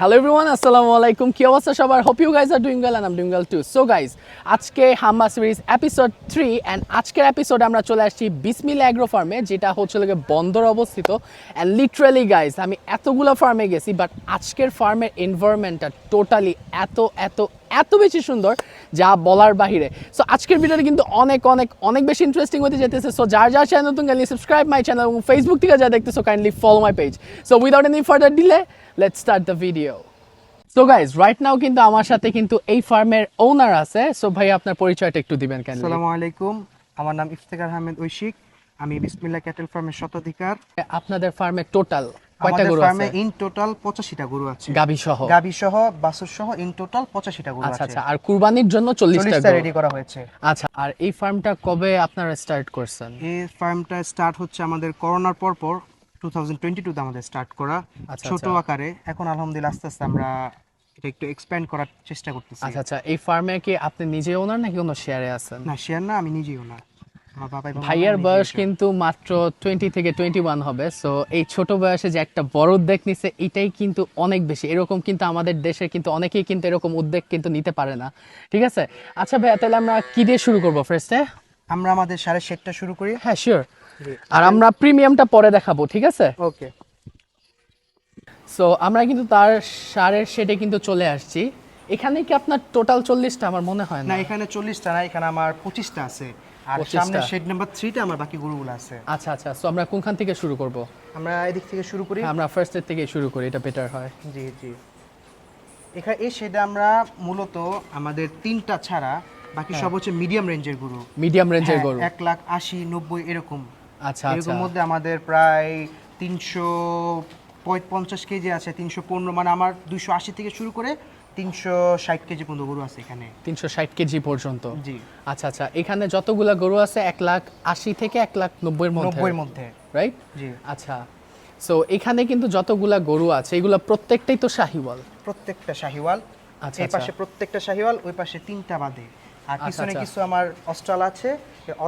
Hello everyone আসসালামু আলাইকুম কি অবস্থা সবার hope you guys are doing well I'm doing well too so guys আজকে হাম্মা সিরিজ এপিসোড থ্রি অ্যান্ড আজকের এপিসোডে আমরা চলে আসছি বিসমিল অ্যাগ্রো ফার্মে যেটা হচ্ছে লাগে বন্দর অবস্থিত। অ্যান্ড লিটারালি গাইজ আমি এতগুলো ফার্মে গেছি বাট আজকের ফার্মের এনভায়রনমেন্টটা টোটালি এত এত এত বেশি সুন্দর। যা বলার বাহিরে। সো আজকের ভিডিওটা কিন্তু অনেক অনেক অনেক বেশি ইন্টারেস্টিং হতে যেতেছে। সো যার যার চ্যানেল নতুন কাইন্ডলি সাবস্ক্রাইব মাই চ্যানেল এবং ফেসবুক থেকে যা দেখতেছো kindly follow my page so without any further delay let's start the video so guys right now কিন্তু আমার সাথে কিন্তু এই ফার্মের ওনার আছে। সো ভাই আপনার পরিচয়টা একটু দিবেন কেন আসসালামু আলাইকুম। আমার নাম ইফতেখার আহমেদ ঐশিক। আমি বিসমিল্লাহ ক্যাটেল ফার্মের শতাধিকার আপনাদের ফার্মে টোটাল কয়টা গরু ফার্মে আছে? ইন টোটাল গরু আছে। গাবি সহ গাবি সহ বাছুর সহ ইন টোটাল গরু আচ্ছা আছে। আচ্ছা আর কুরবানির জন্য রেডি করা হয়েছে। আচ্ছা আর এই ফার্মটা কবে আপনারা স্টার্ট করছেন? এই ফার্মটা স্টার্ট হচ্ছে আমাদের করোনার পর পর টু থাউজেন্ড টোয়েন্টি টুতে আমাদের স্টার্ট করা। আচ্ছা, ছোট আচ্ছা। আকারে। এখন আলহামদুলিল্লাহ আস্তে আস্তে আমরা এটা একটু এক্সপ্যান্ড করার চেষ্টা করতেছি। আচ্ছা আচ্ছা এই ফার্মে কি আপনি নিজে ওনার নাকি কোনো শেয়ারে আছেন? না শেয়ার না আমি নিজেও না আমার বাবা এবং ভাইয়ের বয়স কিন্তু মাত্র টোয়েন্টি থেকে টোয়েন্টি ওয়ান হবে সো এই ছোট বয়সে যে একটা বড় উদ্যোগ নিছে এটাই কিন্তু অনেক বেশি। এরকম কিন্তু আমাদের দেশে কিন্তু অনেকেই কিন্তু এরকম উদ্যোগ কিন্তু নিতে পারে না। ঠিক আছে? আচ্ছা ভাইয়া তাহলে আমরা কি দিয়ে শুরু করব ফার্স্টে আমরা আমাদের সাড়ে শেডটা শুরু করি। হ্যাঁ শিওর আর আমরা প্রিমিয়ামটা পরে দেখাবো ঠিক আছে? ওকে। সো আমরা কিন্তু তার সারের শেডে কিন্তু চলে আসছি। এখানে কি আপনার টোটাল চল্লিশটা আমার মনে হয় না এখানে চল্লিশটা না এখানে আমার পঁচিশটা আছে। আর সামনে শেড নাম্বার থ্রিতে আমার বাকি গরুগুলো আছে। আচ্ছা আচ্ছা সো আমরা কোনখান থেকে শুরু করব? আমরা এদিক থেকে শুরু করি। আমরা ফার্স্টের থেকে শুরু করি এটা বেটার হয়। জি জি। এখানে এই শেডে আমরা মূলত আমাদের তিনটা ছাড়া বাকি সব হচ্ছে মিডিয়াম রেঞ্জের গরু। মিডিয়াম রেঞ্জের হ্যাঁ, গরু। এক লাখ আশি নব্বই এরকম। আচ্ছা আচ্ছা। এরকম মধ্যে আমাদের প্রায় তিনশো পঞ্চাশ কেজি আছে তিনশো পনেরো মানে আমার দুইশো আশি থেকে শুরু করে তিনশো ষাট কেজি পর্যন্ত গরু আছে এখানে। তিনশো ষাট কেজি পর্যন্ত? জি। আচ্ছা আচ্ছা এখানে যতগুলা গরু আছে এক লাখ আশি থেকে এক লাখ নব্বইয়ের মধ্যে? নব্বইয়ের মধ্যে। রাইট জি। আচ্ছা সো এখানে কিন্তু যতগুলা গরু আছে এগুলা প্রত্যেকটাই তো শাহিওয়াল? প্রত্যেকটা শাহিওয়াল। আচ্ছা, এই আচ্ছা। পাশে প্রত্যেকটা শাহিওয়াল ওই পাশে তিনটা বাদে। আর আচ্ছা, পিছনে আচ্ছা। কিছু আমার অস্ট্রাল আছে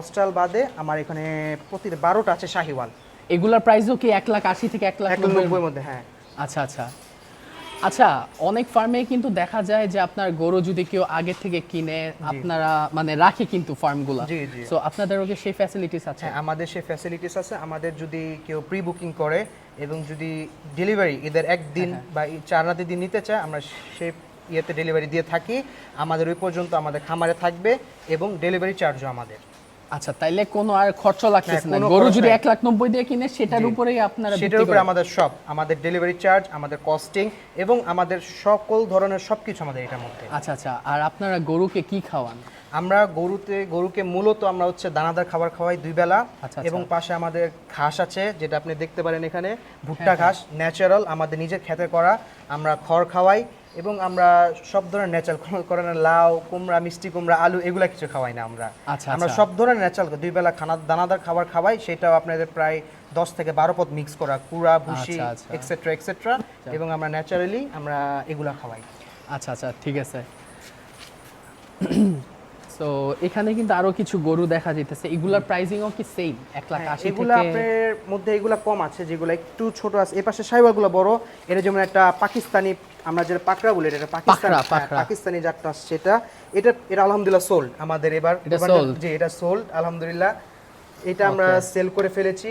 অস্ট্রাল বাদে আমার এখানে প্রতি বারোটা আছে শাহিওয়াল। এগুলার প্রাইসও কি এক লাখ আশি থেকে এক লাখ নব্বইয়ের মধ্যে হ্যাঁ। আচ্ছা আচ্ছা। আচ্ছা অনেক ফার্মে কিন্তু দেখা যায় যে আপনার গরু যদি কেউ আগে থেকে কিনে আপনারা মানে রাখে কিন্তু ফার্মগুলা জি, জি। সো আপনাদেরও কি সেই ফ্যাসিলিটিস আছে? হ্যাঁ আমাদের সেই ফ্যাসিলিটিস আছে। আমাদের যদি কেউ প্রি বুকিং করে এবং যদি ডেলিভারি এদের একদিন হ্যাঁ, বা এই চার রাতের দিন নিতে চায় আমরা সেই ইয়েতে ডেলিভারি দিয়ে থাকি। আমাদের ওই পর্যন্ত আমাদের খামারে থাকবে এবং ডেলিভারি চার্জও আমাদের। আচ্ছা তাইলে কোনো আর খরচ লাগতেছে না। হ্যাঁ, গরু যদি নাই। এক লাখ নব্বই দিয়ে কিনে সেটার উপরেই আপনারা সেটার উপরে আমাদের সব আমাদের ডেলিভারি চার্জ আমাদের কস্টিং এবং আমাদের সকল ধরনের সবকিছু আমাদের এটার মধ্যে। আচ্ছা আচ্ছা আর আপনারা গরুকে কি খাওয়ান? আমরা গরুতে গরুকে মূলত আমরা হচ্ছে দানাদার খাবার খাওয়াই দুই বেলা আচ্ছা, এবং পাশে আমাদের ঘাস আছে যেটা আপনি দেখতে পারেন এখানে হ্যাঁ, ভুট্টা ঘাস ন্যাচারাল আমাদের নিজের খেতে করা আমরা খড় খাওয়াই এবং আমরা সব ধরনের ন্যাচারাল করেন লাউ কুমড়া মিষ্টি কুমড়া আলু এগুলা কিছু খাওয়াই না আমরা। আচ্ছা, আমরা আচ্ছা। সব ধরনের ন্যাচারাল দুই বেলা খানা দানাদার খাবার খাওয়াই সেটাও আপনাদের প্রায় দশ থেকে বারো পদ মিক্স করা কুড়া ভুসি আচ্ছা, আচ্ছা। এক্সেট্রা এক্সেট্রা এবং আমরা ন্যাচারালি আমরা এগুলা খাওয়াই। আচ্ছা আচ্ছা ঠিক আছে। তো এখানে কিন্তু আরও কিছু গরু দেখা যাইতেছে। এগুলার প্রাইসিংও কি সেম এক লাখ হ্যাঁ, আশি এগুলা আপনার মধ্যে এগুলা কম আছে যেগুলো একটু ছোট আছে। এই পাশে সাইওয়ালগুলো বড় এটা যেমন একটা পাকিস্তানি আমরা যেটা পাকড়া বলি এটা পাকিস্তানি হ্যাঁ। পাকিস্তানি জাতটা সেটা এটা। এটা আলহামদুলিল্লাহ সোল্ড আমাদের এবার? জি এটা সোল্ড আলহামদুলিল্লাহ। এটা আমরা সেল করে ফেলেছি।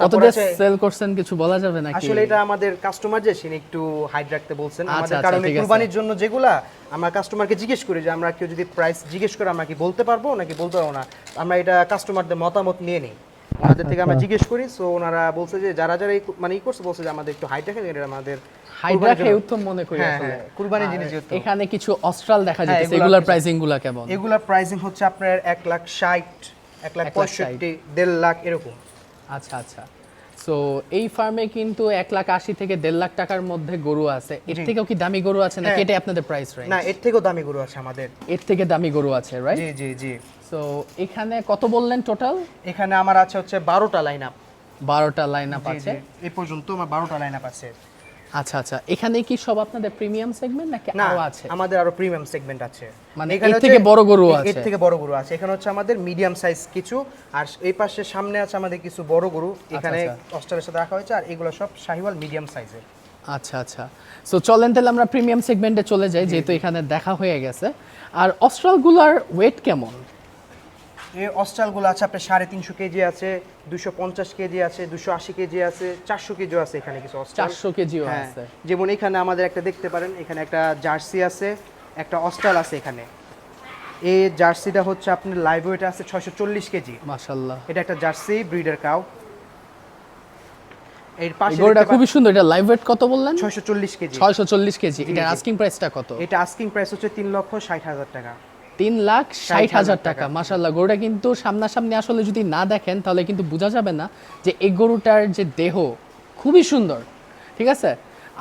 কত দিয়ে সেল করছেন কিছু বলা যাবে নাকি? আসলে এটা আমাদের কাস্টমার যে তিনি একটু হাইড রাখতে বলছেন। আচ্ছা, আমাদের আচ্ছা, কারণে কুরবানির জন্য যেগুলা আমরা কাস্টমারকে জিজ্ঞেস করি যে আমরা কেউ যদি প্রাইস জিজ্ঞেস করে আমরা কি বলতে পারব নাকি বলতে পারব না? আমরা এটা কাস্টমারদের মতামত নিয়ে নিই। ওনাদের থেকে আমরা জিজ্ঞেস করি সো ওনারা বলছে যে যারা যারা মানে ই করছে বলছে যে আমাদের একটু হাইট রাখেন এটা আমাদের উত্তম মনে করি হ্যাঁ, আসলে। হ্যাঁ, কুরবানির জিনিস যেহেতু। এখানে কিছু অস্ট্রাল দেখা হ্যাঁ, যাচ্ছে এগুলার আপনার- প্রাইসিংগুলা কেমন? এগুলার প্রাইসিং হচ্ছে আপনার এক লাখ ষাট এক লাখ পঁয়ষট্টি দেড় লাখ এরকম। আচ্ছা আচ্ছা। সো এই ফার্মে কিন্তু এক লাখ আশি থেকে দেড় লাখ টাকার মধ্যে গরু আছে। এর থেকেও কি দামি গরু আছে নাকি হ্যাঁ। এটা আপনাদের প্রাইস রেঞ্জ না এর থেকেও দামি গরু আছে আমাদের। এর থেকে দামি গরু আছে রাইট জি জি জি। সো এখানে কত বললেন টোটাল এখানে আমার আছে হচ্ছে বারোটা লাইন আপ বারোটা লাইন আপ আছে। এই পর্যন্ত আমার বারোটা লাইন আপ আছে। আচ্ছা আচ্ছা। এখানে কি সব আপনাদের প্রিমিয়াম সেগমেন্ট নাকি আরও আছে? আমাদের আরও প্রিমিয়াম সেগমেন্ট আছে। মানে এখানে থেকে বড় গরু আছে? এর থেকে বড় গরু আছে। এখানে হচ্ছে আমাদের মিডিয়াম সাইজ কিছু আর এই পাশে সামনে আছে আমাদের কিছু বড় গরু। এখানে আচ্ছা। অস্ট্রেলের সাথে রাখা হয়েছে আর এগুলো সব শাহিওয়াল মিডিয়াম সাইজের আচ্ছা আচ্ছা। সো চলেন তাহলে আমরা প্রিমিয়াম সেগমেন্টে চলে যাই যেহেতু এখানে দেখা হয়ে গেছে। আর অস্ট্রালগুলার ওয়েট কেমন? এই অস্ট্রালগুলো আছে আপনার সাড়ে তিনশো কেজি আছে দুশো পঞ্চাশ কেজি আছে দুশো আশি কেজি আছে চারশো কেজিও আছে এখানে কিছু চারশো কেজিও হ্যাঁ, আছে। যেমন এখানে আমাদের একটা দেখতে পারেন এখানে একটা জার্সি আছে একটা অস্ট্রাল আছে এখানে। এই জার্সিটা হচ্ছে আপনার লাইভ ওয়েট আছে ছয়শো চল্লিশ কেজি। মাশাল্লাহ। এটা একটা জার্সি ব্রিডার কাউ এর পাশে গরুটা খুবই সুন্দর এটা লাইভ ওয়েট কত বললেন? ছয়শো চল্লিশ কেজি। ছয়শো চল্লিশ কেজি এটার জি। আস্কিং প্রাইসটা কত? এটা আস্কিং প্রাইস হচ্ছে তিন লক্ষ ষাট হাজার টাকা। তিন লাখ ষাট হাজার টাকা মাসাল্লাহ গরুটা কিন্তু সামনাসামনি আসলে যদি না দেখেন তাহলে কিন্তু বোঝা যাবে না যে এই গরুটার যে দেহ খুবই সুন্দর ঠিক আছে?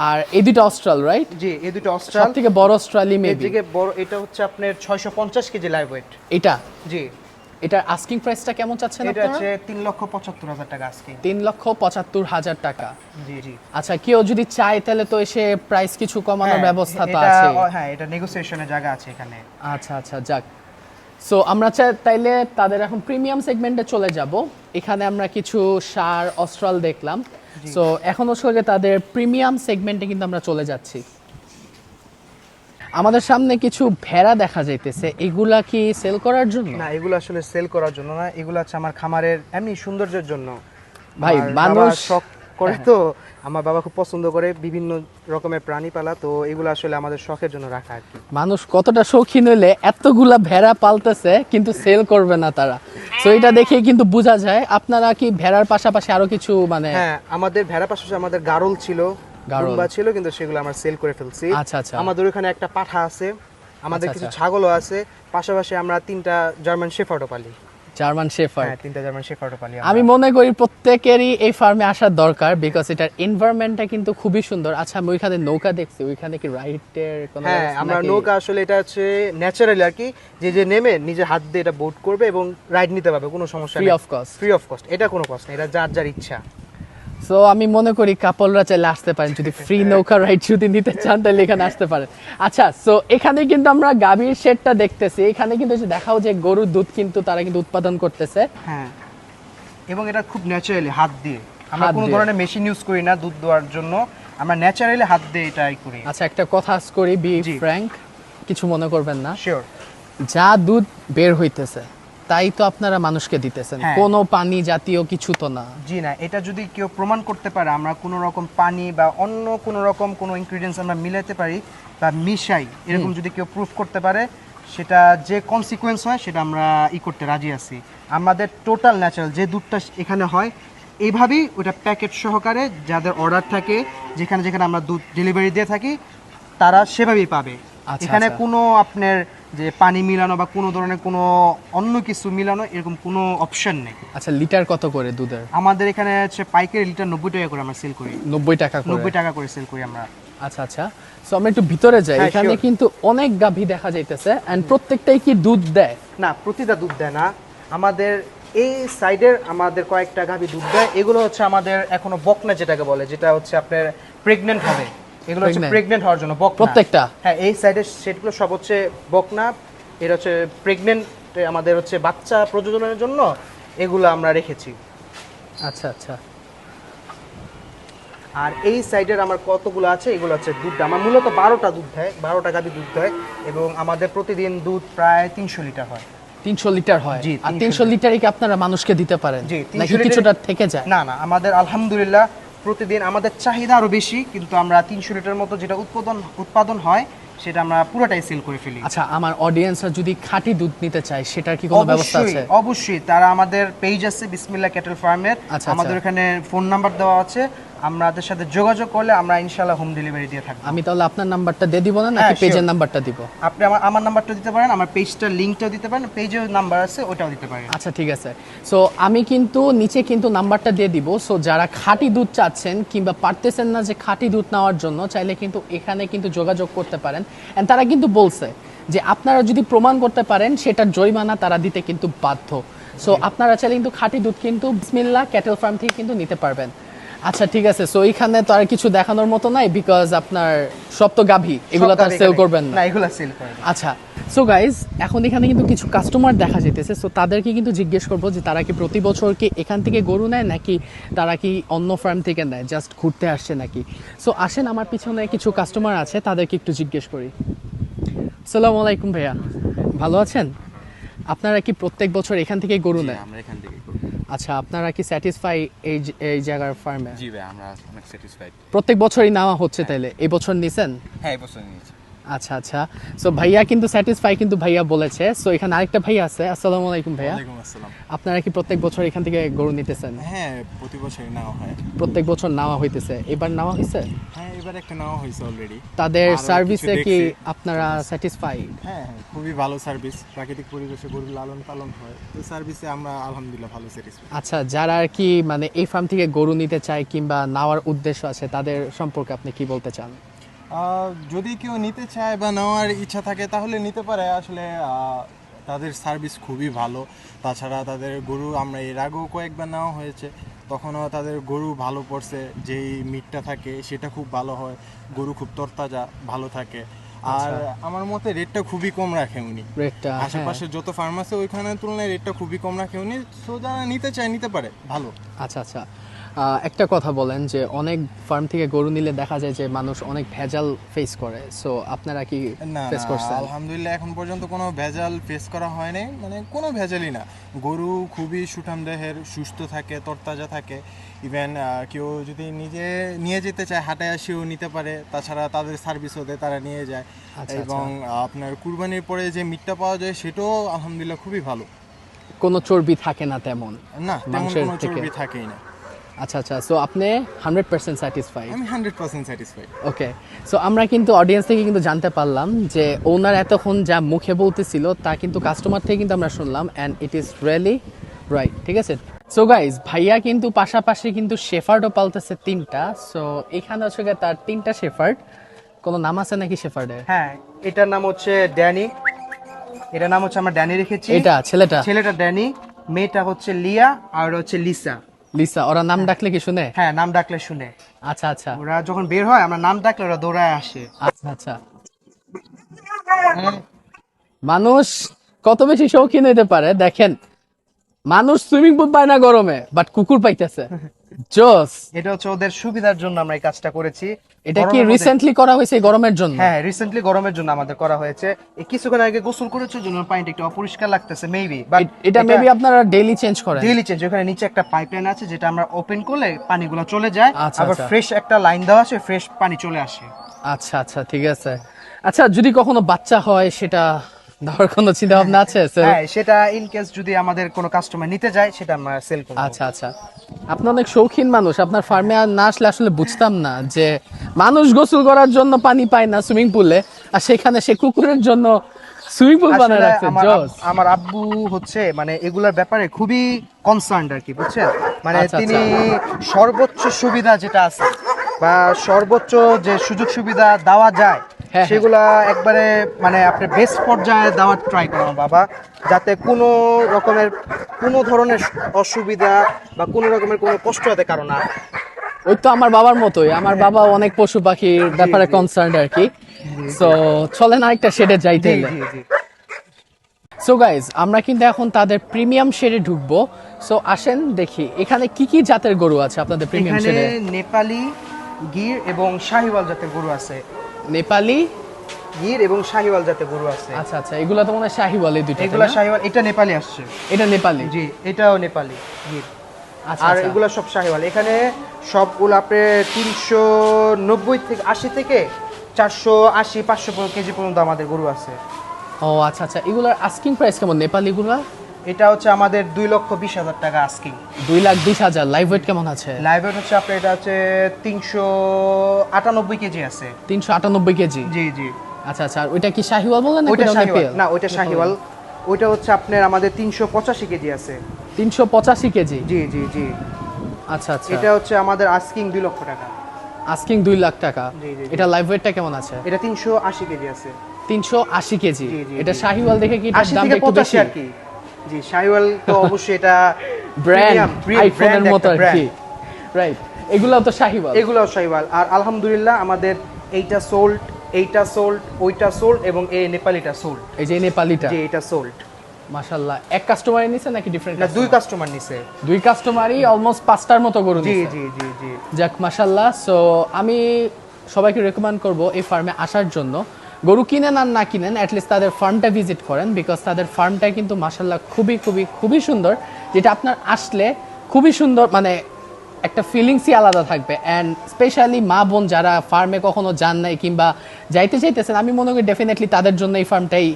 আর এই দুটো অস্ট্রাল রাইট জি এই দুটো অস্ট্রাল। থেকে বড় অস্ট্রালি মেবি থেকে বড় এটা হচ্ছে আপনার ছয়শো পঞ্চাশ কেজি লাইভ ওয়েট এটা? জি। এটার আস্কিং প্রাইসটা কেমন চাচ্ছেন এটা আপনারা? হচ্ছে তিন লক্ষ পঁচাত্তর হাজার টাকা তিন লক্ষ পঁচাত্তর হাজার টাকা। জি জি। আচ্ছা কেউ যদি চায় তাহলে তো এসে প্রাইস কিছু কমানোর হ্যাঁ, ব্যবস্থা তো আছে। হ্যাঁ এটা নেগোসিয়েশনের জায়গা আছে এখানে। আচ্ছা আচ্ছা যাক। সো আমরা চাই তাইলে তাদের এখন প্রিমিয়াম সেগমেন্টে চলে যাব। এখানে আমরা কিছু সার অস্ট্রাল দেখলাম। সো এখন হচ্ছে তাদের প্রিমিয়াম সেগমেন্টে কিন্তু আমরা চলে যাচ্ছি। আমাদের সামনে কিছু ভেড়া দেখা যাইতেছে। এগুলা কি সেল করার জন্য? না এগুলো আসলে সেল করার জন্য না। এগুলো হচ্ছে আমার খামারের এমনি সৌন্দর্যের জন্য। ভাই, মানুষ- হ্যাঁ, শখ করে তো আমার বাবা খুব পছন্দ করে বিভিন্ন রকমের প্রাণী পালা তো এগুলো আসলে আমাদের শখের জন্য রাখা আর কি। মানুষ কতটা শৌখিন হইলে এতগুলা ভেড়া পালতেছে কিন্তু সেল করবে না তারা। তো এটা দেখে কিন্তু বোঝা যায়। আপনারা কি ভেড়ার পাশাপাশি আরও কিছু মানে হ্যাঁ আমাদের ভেড়া পাশাপাশি আমাদের গারল ছিল। দুম্বা ছিল কিন্তু সেগুলো আমরা সেল করে ফেলছি। আচ্ছা, আচ্ছা। আমাদের ওখানে একটা পাঠা আছে। আমাদের আচ্ছা, কিছু। ছাগলও আছে। পাশাপাশি আমরা তিনটা জার্মান শেফার্ডও পালি। জার্মান শেফার হ্যাঁ তিনটা জার্মান শেফার্ডও পালি আমি মনে করি প্রত্যেকেরই এই ফার্মে আসার দরকার বিকজ এটার এনভায়রনমেন্টটা কিন্তু খুবই সুন্দর। আচ্ছা আমি ওইখানে নৌকা দেখছি ওইখানে কি রাইটের কোনো হ্যাঁ আমরা নৌকা আসলে এটা হচ্ছে ন্যাচারালি আর কি যে যে নেমে নিজের হাত দিয়ে এটা বোট করবে এবং রাইড নিতে পারবে কোনো সমস্যা Free of cost. Free of cost এটা কোনো কস্ট নেই এটা যার যার ইচ্ছা। সো আমি মনে করি কাপলরা চাইলে আসতে পারেন। যদি ফ্রি নৌকা রাইড যদি নিতে চান তাহলে এখানে আসতে পারেন। আচ্ছা সো এখানে কিন্তু আমরা গাভীর শেডটা দেখতেছি। এখানে কিন্তু দেখাও যে গরুর দুধ কিন্তু তারা কিন্তু উৎপাদন করতেছে। হ্যাঁ। এবং এটা খুব ন্যাচারালি হাত দিয়ে। আমরা কোনো ধরনের মেশিন ইউজ করি না দুধ দেওয়ার জন্য। আমরা ন্যাচারালি হাত দিয়ে এটাই করি। আচ্ছা একটা কথা আজ করি বি ফ্র্যাঙ্ক কিছু মনে করবেন না। শিওর যা দুধ বের হইতেছে তাই তো আপনারা মানুষকে দিতেছেন। হ্যাঁ। কোনো পানি জাতীয় কিছু তো না। জি না এটা যদি কেউ প্রমাণ করতে পারে আমরা কোনো রকম পানি বা অন্য কোনো রকম কোনো ইনগ্রিডিয়েন্টস আমরা মিলাতে পারি বা মিশাই এরকম যদি কেউ প্রুফ করতে পারে সেটা যে কনসিকোয়েন্স হয় সেটা আমরা ই করতে রাজি আছি। আমাদের টোটাল ন্যাচারাল যে দুধটা এখানে হয় এইভাবেই ওটা প্যাকেট সহকারে যাদের অর্ডার থাকে যেখানে যেখানে আমরা দুধ ডেলিভারি দিয়ে থাকি তারা সেভাবেই পাবে। এখানে আচ্ছা। কোনো আপনার যে পানি মিলানো বা কোনো ধরনের কোনো অন্য কিছু মিলানো এরকম কোনো অপশন নেই। আচ্ছা লিটার কত করে দুধের? আমাদের এখানে হচ্ছে পাইকারি লিটার নব্বই টাকা করে আমরা সেল করি। নব্বই টাকা করে? নব্বই টাকা করে সেল করি আমরা। আচ্ছা আচ্ছা। সো আমরা একটু ভিতরে যাই। হ্যাঁ, এখানে কিন্তু অনেক গাভী দেখা যাইতেছে এন্ড প্রত্যেকটাই কি দুধ দেয়? না প্রতিটা দুধ দেয় না। আমাদের এই সাইডের আমাদের কয়েকটা গাভী দুধ দেয়। এগুলো হচ্ছে আমাদের এখনও বকনা যেটাকে বলে যেটা হচ্ছে আপনার প্রেগনেন্ট হবে। এগুলো হচ্ছে. প্রেগনেন্ট হওয়ার জন্য বকনা। প্রত্যেকটা? হ্যাঁ এই সাইডের সেটগুলো সব হচ্ছে বকনা এটা হচ্ছে প্রেগনেন্ট আমাদের হচ্ছে বাচ্চা প্রযোজনের জন্য এগুলো আমরা রেখেছি। আচ্ছা আচ্ছা। আর এই সাইডের আমার কতগুলো আছে এগুলো হচ্ছে দুধ আমার মূলত বারোটা দুধ দেয় বারোটা গাভী দুধ দেয় এবং আমাদের প্রতিদিন দুধ প্রায় তিনশো লিটার হয়। তিনশো লিটার হয়? জি, আর তিনশো লিটারই কি আপনারা মানুষকে দিতে পারেন? জি, 300 নাকি লিটার- কিছুটা থেকে যায়? না না আমাদের আলহামদুলিল্লাহ প্রতিদিন আমাদের চাহিদা আরও বেশি কিন্তু আমরা তিনশো লিটার মতো যেটা উৎপাদন উৎপাদন হয় সেটা আমরা পুরোটাই সেল করে ফেলি। আচ্ছা আমার অডিয়েন্সরা যদি খাঁটি দুধ নিতে চায় সেটার কি কোনো ব্যবস্থা অবশ্যই আছে? অবশ্যই তারা আমাদের পেজ আছে বিসমিল্লা ক্যাটেল ফার্মের আচ্ছা, আমাদের আচ্ছা। এখানে ফোন নাম্বার দেওয়া আছে। আমাদের সাথে যোগাযোগ করলে আমরা ইনশাল্লাহ হোম ডেলিভারি দিয়ে থাকব। আমি তাহলে আপনার নাম্বারটা দিয়ে দিব না নাকি হ্যাঁ, sure. পেজের নাম্বারটা দিব? আপনি আমার আমার নাম্বারটা দিতে পারেন আমার পেজটার লিঙ্কটাও দিতে পারেন পেজের নাম্বার আছে ওটাও দিতে পারেন। আচ্ছা ঠিক আছে। সো আমি কিন্তু নিচে কিন্তু নাম্বারটা দিয়ে দিব। সো যারা খাঁটি দুধ চাচ্ছেন কিংবা পারতেছেন না যে খাঁটি দুধ নেওয়ার জন্য চাইলে কিন্তু এখানে কিন্তু যোগাযোগ করতে পারেন। এন্ড তারা কিন্তু বলছে যে আপনারা যদি প্রমাণ করতে পারেন সেটার জরিমানা তারা দিতে কিন্তু বাধ্য। সো আপনারা চাইলে কিন্তু খাঁটি দুধ কিন্তু বিসমিল্লা ক্যাটেল ফার্ম থেকে কিন্তু নিতে পারবেন। আচ্ছা ঠিক আছে। সো এইখানে তো আর কিছু দেখানোর মতো নাই বিকজ আপনার সব তো গাভী এগুলো তো সেল করবেন না। না এগুলো সেল করেন না। আচ্ছা সো গাইজ এখন এখানে কিন্তু কিছু কাস্টমার দেখা যেতেছে সো তাদেরকে কিন্তু জিজ্ঞেস করব যে তারা কি প্রতি বছর কি এখান থেকে গরু নেয় নাকি তারা কি অন্য ফার্ম থেকে নেয়? জাস্ট ঘুরতে আসছে নাকি? সো আসেন আমার পিছনে কিছু কাস্টমার আছে তাদেরকে একটু জিজ্ঞেস করি। সালামু আলাইকুম ভাইয়া। ভালো আছেন? আপনারা কি প্রত্যেক বছর এখান থেকে গরু নেয় আমরা এখান আচ্ছা আপনারা কি স্যাটিসফাই এই এই জায়গার ফার্মে জি ভাই আমরা অনেক স্যাটিসফাইড প্রত্যেক বছরই নেওয়া হচ্ছে তাইলে? এই বছর নিছেন? হ্যাঁ এই বছর নিয়েছি। আচ্ছা আচ্ছা। সো ভাইয়া কিন্তু স্যাটিসফাই কিন্তু ভাইয়া বলেছে। সো এখানে আরেকটা ভাইয়া আছে। আসসালামু আলাইকুম ভাইয়া। আসসালাম। আপনারা কি প্রত্যেক বছর এখান থেকে গরু নিতেছেন? হ্যাঁ প্রতি বছরই নেওয়া হয়। প্রত্যেক বছর নেওয়া হইতেছে। এবার নেওয়া হয়েছে হ্যাঁ এবার একটা নেওয়া হয়েছে অলরেডি তাদের সার্ভিসে কি আপনারা স্যাটিসফাই হ্যাঁ খুবই ভালো সার্ভিস প্রাকৃতিক পরিবেশে গরু লালন পালন হয়। তো সার্ভিসে আমরা আলহামদুলিল্লাহ ভালো স্যাটিসফাই আচ্ছা যারা আর কি মানে এই ফার্ম থেকে গরু নিতে চায় কিংবা নেওয়ার উদ্দেশ্য আছে তাদের সম্পর্কে আপনি কি বলতে চান? যদি কেউ নিতে চায় বা নেওয়ার ইচ্ছা থাকে তাহলে নিতে পারে। আসলে তাদের সার্ভিস খুবই ভালো। তাছাড়া তাদের গরু আমরা এর আগেও কয়েকবার নেওয়া হয়েছে। তখনও তাদের গরু ভালো পড়ছে যেই মিটটা থাকে সেটা খুব ভালো হয়। গরু খুব তরতাজা ভালো থাকে। আর আমার মতে রেটটা খুবই কম রাখে উনি। রেটটা হ্যাঁ। আশেপাশে যত ফার্ম আছে ওইখানের তুলনায় রেটটা খুবই কম রাখে উনি। সো যারা নিতে চায় নিতে পারে। ভালো। আচ্ছা আচ্ছা। একটা কথা বলেন যে অনেক ফার্ম থেকে গরু নিলে দেখা যায় যে মানুষ অনেক ভেজাল ফেস করে। সো আপনারা কি ফেস করছেন? আলহামদুলিল্লাহ এখন পর্যন্ত কোনো ভেজাল ফেস করা হয়নি মানে কোনো ভেজালই না। গরু খুবই সুঠাম দেহের সুস্থ থাকে তরতাজা থাকে। ইভেন কেউ যদি নিজে নিয়ে যেতে চায় হাটে আসেও নিতে পারে। তাছাড়া তাদের সার্ভিসও দেয় তারা নিয়ে যায়। আচ্ছা, এবং আপনার কুরবানির পরে যে মিটটা পাওয়া যায় সেটাও আলহামদুলিল্লাহ খুবই ভালো। কোনো চর্বি থাকে না তেমন? না তেমন কোনো চর্বি থাকেই না। আচ্ছা আচ্ছা। সো আপনি হান্ড্রেড পার্সেন্ট স্যাটিসফাইড আমি hundred percent satisfied okay so আমরা কিন্তু অডিয়েন্স থেকে কিন্তু জানতে পারলাম যে ওনার এতক্ষণ যা মুখে বলতেছিল তা কিন্তু কাস্টমার থেকে কিন্তু আমরা শুনলাম and it is really right ঠিক আছে? সো গাইজ ভাইয়া কিন্তু পাশাপাশি কিন্তু শেফার্ডও পালতেছে তিনটা। সো এখানে হচ্ছে গিয়ে তার তিনটা শেফার্ড। কোনো নাম আছে নাকি শেফার্ডের? হ্যাঁ এটার নাম হচ্ছে ড্যানি। এটার নাম হচ্ছে আমরা ড্যানি রেখেছি। এটা ছেলেটা? ছেলেটা ড্যানি মেয়েটা হচ্ছে লিয়া আর হচ্ছে লিসা। লিসা ওরা নাম ডাকলে কি শুনে? হ্যাঁ নাম ডাকলে শুনে। আচ্ছা আচ্ছা। ওরা যখন বের হয় আমরা নাম ডাকলে ওরা দৌড়ায় আসে। আচ্ছা আচ্ছা। মানুষ কত বেশি শৌখিন হইতে পারে? দেখেন মানুষ সুইমিং পুল পায় না গরমে বাট কুকুর পাইতেছে। জোস এটা হচ্ছে ওদের সুবিধার জন্য আমরা এই কাজটা করেছি। এটা কি রিসেন্টলি করা হয়েছে গরমের জন্য? হ্যাঁ রিসেন্টলি গরমের জন্য আমাদের করা হয়েছে। কিছুক্ষণ আগে গোসল করেছে জন্য পানিটা একটু অপরিষ্কার লাগতেছে মেবি এটা মেবি আপনারা ডেইলি চেঞ্জ করেন। ডেইলি চেঞ্জ ওখানে নিচে একটা পাইপলাইন আছে যেটা আমরা ওপেন করলে পানিগুলো চলে যায়। আচ্ছা, আবার আচ্ছা। ফ্রেশ একটা লাইন দেওয়া আছে ফ্রেশ পানি চলে আসে। আচ্ছা আচ্ছা ঠিক আছে। আচ্ছা যদি কখনো বাচ্চা হয় সেটা দেওয়ার কোনো চিন্তা ভাবনা আছে স্যার হ্যাঁ সেটা ইন কেস যদি আমাদের কোনো কাস্টমার নিতে যায় সেটা আমরা সেল করব। আচ্ছা আচ্ছা। আপনি অনেক শৌখিন মানুষ। আপনার ফার্মে আর না আসলে আসলে বুঝতাম না যে মানুষ গোসল করার জন্য পানি পায় না সুইমিং পুলে আর সেখানে সে কুকুরের জন্য সুইমিং পুল বানায় রাখছে। আমার আব্বু হচ্ছে মানে এগুলার ব্যাপারে খুবই কনসার্ন আর কি বুঝছেন? মানে আচ্ছা, তিনি সর্বোচ্চ সুবিধা যেটা আছে বা সর্বোচ্চ যে সুযোগ সুবিধা দেওয়া যায়। সেগুলা একবারে মানে আপনি বেস্ট পর্যায়ে দেওয়ার ট্রাই করেন বাবা। যাতে কোনো রকমের কোনো ধরনের অসুবিধা বা কোনো রকমের কোনো কষ্ট যাতে কারণ না ওই তো আমার বাবার মতোই। আমার বাবা অনেক পশু পাখির ব্যাপারে কনসার্ন আর কি। সো চলেন আরেকটা শেডে যাইতে সো গাইজ আমরা কিন্তু এখন তাদের প্রিমিয়াম শেডে ঢুকবো। সো আসেন দেখি এখানে কি কি জাতের গরু আছে আপনাদের প্রিমিয়াম শেডে নেপালি গির এবং শাহিওয়াল জাতের গরু আছে। নেপালি গির এবং শাহিওয়াল জাতের গরু আছে। আচ্ছা আচ্ছা এগুলো তো মনে হয় শাহিওয়াল এই দুইটা এগুলা শাহিওয়াল এটা নেপালি আসছে। এটা নেপালি? জি এটাও নেপালি গির। আচ্ছা আর আচ্ছা। এগুলা সব শাহিওয়াল। এখানে সবগুলো আপনি তিনশো নব্বই থেকে আশি থেকে চারশো আশি পাঁচশো কেজি পর্যন্ত আমাদের গরু আছে। ও আচ্ছা আচ্ছা এগুলোর আস্কিং প্রাইস কেমন? নেপালি গুলা? এটা হচ্ছে আমাদের দুই লক্ষ বিশ হাজার টাকা আস্কিং দুই লাখ বিশ হাজার। লাইভ ওয়েট কেমন আছে? লাইভ ওয়েট হচ্ছে আপনার এটা হচ্ছে তিনশো আটানব্বই কেজি আছে। তিনশো আটানব্বই কেজি? জি জি। আচ্ছা আচ্ছা ওইটা কি শাহিওয়াল বললেন নাকি ওইটা শাহিওয়াল। না ওইটা শাহিওয়াল। ওইটা হচ্ছে আপনার আমাদের তিনশো পঁচাশি কেজি আছে। তিনশো পঁচাশি কেজি? জি জি জি। আচ্ছা আচ্ছা। এটা হচ্ছে আমাদের আস্কিং দুই লক্ষ টাকা। আস্কিং দুই লাখ টাকা। এটা লাইভ ওয়েটটা কেমন আছে? এটা তিনশো আশি কেজি আছে। তিনশো আশি কেজি। এটা। শাহিওয়াল দেখে কি থেকে একটু বেশি? আর কি। জি শাহিওয়াল তো অবশ্যই এটা ব্র্যান্ড আইফোনের মতো আর কি রাইট এগুলো তো শাহিওয়াল। এগুলো শাহিওয়াল। আর আলহামদুলিল্লাহ আমাদের এইটা সোল্ড এইটা সোল্ড ওইটা সোল্ড এবং এই নেপালিটা সোল্ড এই যে নেপালিটা। যে এটা সোল্ড মাশাল্লাহ এক কাস্টমারে নিছে নাকি ডিফারেন্ট না দুই কাস্টমার নিছে। দুই কাস্টমারই অলমোস্ট পাঁচটার মতো গরু জি জি জি জি। যাক মাশাল্লাহ সো আমি সবাইকে রেকমেন্ড করব এই ফার্মে আসার জন্য। গরু কিনেন আর না কিনেন অ্যাটলিস্ট তাদের ফার্মটা ভিজিট করেন বিকজ তাদের ফার্মটা কিন্তু মাশাল্লাহ খুবই খুবই খুবই সুন্দর যেটা আপনার আসলে খুবই সুন্দর মানে একটা ফিলিংসই আলাদা থাকবে। অ্যান্ড স্পেশালি মা বোন যারা ফার্মে কখনো যান নাই কিংবা যাইতে চাইতেছেন আমি মনে করি ডেফিনেটলি তাদের জন্য এই ফার্মটাই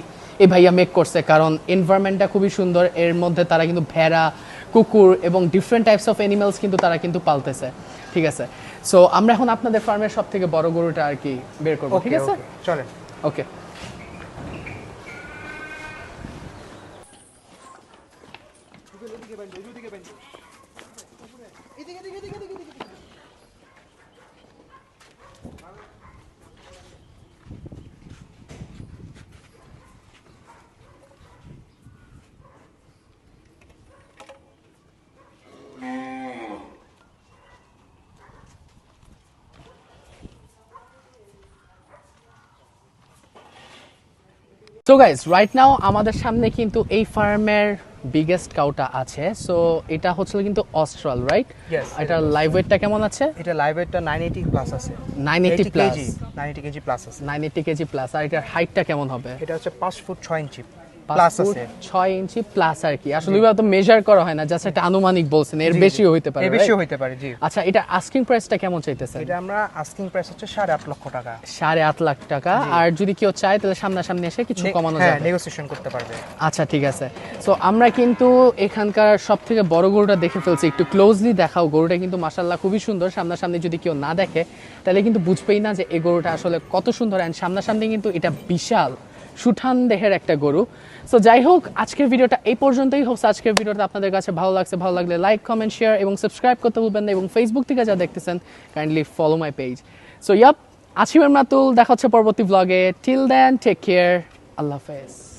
এই ভাইয়া মেক করছে কারণ এনভায়রনমেন্টটা খুবই সুন্দর এর মধ্যে তারা কিন্তু ভেড়া কুকুর এবং ডিফারেন্ট টাইপস অফ অ্যানিমালস কিন্তু তারা কিন্তু পালতেছে ঠিক আছে? সো আমরা এখন আপনাদের ফার্মের সব থেকে বড় গরুটা আর কি বের করব ঠিক আছে? চলেন। Okay so guys right now আমাদের সামনে কিন্তু এই ফার্মের বিগেস্ট কাউটা আছে। সো এটা হচ্ছে কিন্তু অস্ট্রাল রাইট এটা লাইভ ওয়েটটা কেমন আছে? এটা লাইভ ওয়েটটা নাইন এইটি প্লাস আছে। Nine eighty plus nine eighty KG plus আছে। নাইন এইটি কেজি প্লাস আর এটার হাইটটা কেমন হবে? এটা হচ্ছে পাঁচ ফুট ছয় ইঞ্চি। প্লাস আছে। ছয় ইঞ্চি প্লাস আর কি। আসলে ওইভাবে তো মেজার করা হয় না জাস্ট একটা আনুমানিক বলছেন। এর হইতে পারে এর বেশিও হইতে পারে জি। আচ্ছা এটা আস্কিং প্রাইসটা কেমন চাইতেছেন? এটা আমরা আস্কিং প্রাইস হচ্ছে সাড়ে আট লক্ষ টাকা। সাড়ে আট লাখ টাকা। আর যদি কেউ চায় তাহলে সামনাসামনি এসে কিছু কমানো হ্যাঁ নেগোসিয়েশন করতে পারবে। আচ্ছা ঠিক আছে। সো আমরা কিন্তু এখানকার সব থেকে বড় গরুটা দেখে ফেলছি। একটু ক্লোজলি দেখাও গরুটা কিন্তু মাসাল্লাহ খুবই সুন্দর। সামনাসামনি যদি কেউ না দেখে তাহলে কিন্তু বুঝবেই না যে এই গরুটা আসলে কত সুন্দর। অ্যান্ড সামনাসামনি কিন্তু এটা বিশাল। সুঠান দেহের একটা গরু। সো যাই হোক, আজকের ভিডিওটা এই পর্যন্তই হোক। আজকের ভিডিওটা আপনাদের কাছে ভালো লাগছে, ভালো লাগলে লাইক কমেন্ট শেয়ার এবং সাবস্ক্রাইব করতে ভুলবেন না এবং ফেসবুক থেকে যা দেখতেছেন kindly follow my page so yup আছিমের মাতুল দেখা হচ্ছে পরবর্তী ব্লগে টিল দেন টেক কেয়ার আল্লাহ হাফেজ।